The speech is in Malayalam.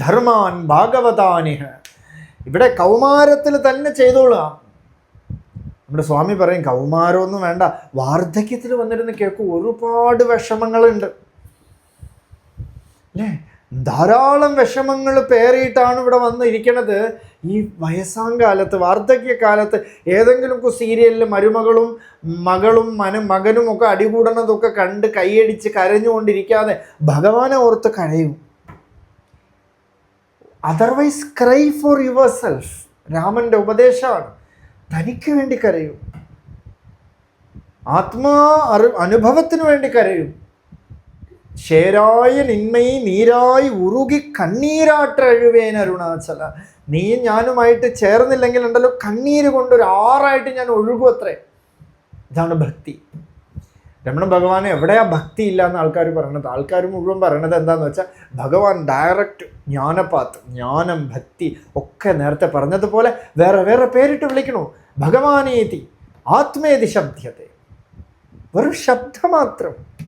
ധർമാൻ ഭാഗവതാനിഹ ഇവിടെ കൗമാരത്തിൽ തന്നെ ചെയ്തോളാം. നമ്മുടെ സ്വാമി പറയും കൗമാരമൊന്നും വേണ്ട. വാർദ്ധക്യത്തിൽ വന്നിരുന്ന് കേൾക്കും ഒരുപാട് വിഷമങ്ങളുണ്ട്. അല്ലേ? ധാരാളം വിഷമങ്ങൾ പേറിയിട്ടാണ് ഇവിടെ വന്നിരിക്കണത്. ഈ വയസ്സാം കാലത്ത് വാർദ്ധക്യകാലത്ത് ഏതെങ്കിലും സീരിയലിൽ മരുമകളും മകളും മന മകനും ഒക്കെ അടികൂടണതൊക്കെ കണ്ട് കൈയടിച്ച് കരഞ്ഞുകൊണ്ടിരിക്കാതെ ഭഗവാനെ ഓർത്ത് കരയും. Otherwise cry for yourself രാമന്റെ ഉപദേശമാണ്. തനിക്ക് വേണ്ടി കരയും. ആത്മാ അറി അനുഭവത്തിന് വേണ്ടി കരയും. ശേരായ നിന്മയി നീരായി ഉറുകി കണ്ണീരാട്ടഴുവേൻ അരുണാചല. നീ ഞാനുമായിട്ട് ചേർന്നില്ലെങ്കിൽ ഉണ്ടല്ലോ കണ്ണീര് കൊണ്ട് ഒരു ആറായിട്ട് ഞാൻ ഒഴുകും അത്രേ ഇതാണ് ഭക്തി. രമണ ഭഗവാൻ എവിടെയാ ഭക്തി ഇല്ല എന്ന് ആൾക്കാർ പറയണത്? ആൾക്കാർ മുഴുവൻ പറയണത് എന്താന്ന് വെച്ചാൽ ഭഗവാൻ ഡയറക്റ്റ് ജ്ഞാനപാത്ത് ജ്ഞാനം ഭക്തി ഒക്കെ നേരത്തെ പറഞ്ഞതുപോലെ വേറെ വേറെ പേരിട്ട് വിളിക്കണു? ഭഗവാനേതി ആത്മേതി ശബ്ദത്തെ വെറും ശബ്ദമാത്രം